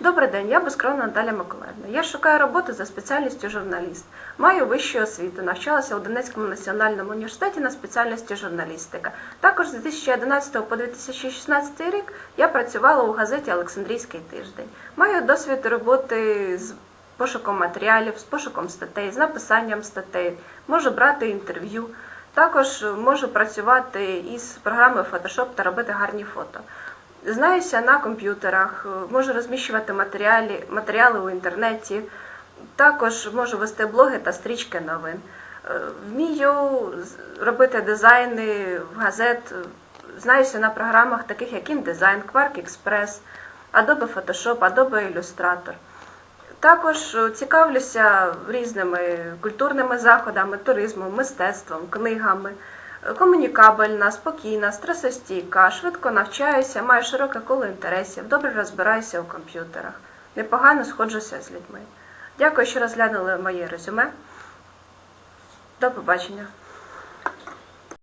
Добрий день, я Безкровна Наталя Миколаївна. Я шукаю роботу за спеціальністю журналіст. Маю вищу освіту, навчалася у Донецькому національному університеті на спеціальності журналістика. Також з 2011 по 2016 рік я працювала у газеті Олександрійський тиждень. Маю досвід роботи з пошуком матеріалів, з пошуком статей, з написанням статей, можу брати інтерв'ю. Також можу працювати із програмою Photoshop та робити гарні фото. Знаюся на комп'ютерах, можу розміщувати матеріали, матеріали у інтернеті, також можу вести блоги та стрічки новин. Е, Вмію робити дизайни в газет, е, знаюся на програмах таких як InDesign, Quark Express, Adobe Photoshop, Adobe Illustrator. Також е, цікавлюся різними культурними заходами, туризмом, мистецтвом, книгами. Комунікабельна, спокійна, стресостійка, швидко навчаюся, маю широке коло інтересів, добре розбираюся у комп'ютерах, непогано сходжуся з людьми. Дякую, що розглянули моє резюме. До побачення.